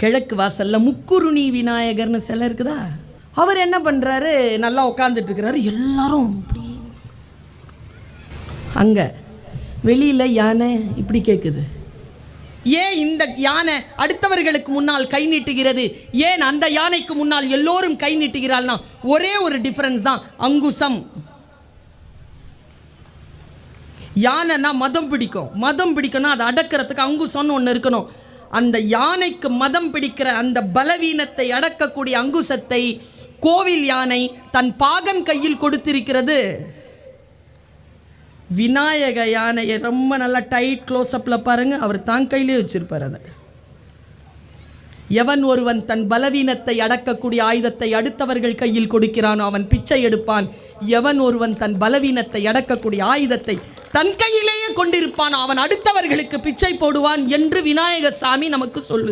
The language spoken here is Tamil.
கிழக்கு வாசல்ல முக்குருணி விநாயகர்னு சிலை இருக்குதா? அவர் என்ன பண்றாரு? நல்லா உட்காந்துட்டு இருக்கிறாரு எல்லாரும் இப்படி. அங்க வெளியில யானை இப்படி கேட்குது ஏன் இந்த யானை அடுத்தவர்களுக்கு முன்னால் கை நீட்டுகிறது? ஏன் அந்த யானைக்கு முன்னால் எல்லோரும் கை நீட்டுகிறாள்னா? ஒரே ஒரு டிஃபரன்ஸ் தான் அங்குசம். யானைனா மதம் பிடிக்கும். மதம் பிடிக்கணும் அதை அடக்கிறதுக்கு அங்குசம்னு ஒன்று இருக்கணும். அந்த யானைக்கு மதம் பிடிக்கிற அந்த பலவீனத்தை அடக்கக்கூடிய அங்குசத்தை கோவில் யானை தன் பாகன் கையில் கொடுத்திருக்கிறது. விநாயக யானையை ரொம்ப நல்லா டைட் க்ளோஸ்அப்பில் பாருங்கள் அவர் தான் கையிலே வச்சுருப்பார் அதை. எவன் ஒருவன் தன் பலவீனத்தை அடக்கக்கூடிய ஆயுதத்தை அடுத்தவர்கள் கையில் கொடுக்கிறானோ அவன் பிச்சை எடுப்பான். எவன் ஒருவன் தன் பலவீனத்தை அடக்கக்கூடிய ஆயுதத்தை தன் கையிலேயே கொண்டிருப்பான். அவன் அடுத்தவர்களுக்கு பிச்சை போடுவான் என்று விநாயகர் சாமி நமக்கு சொல்லுது.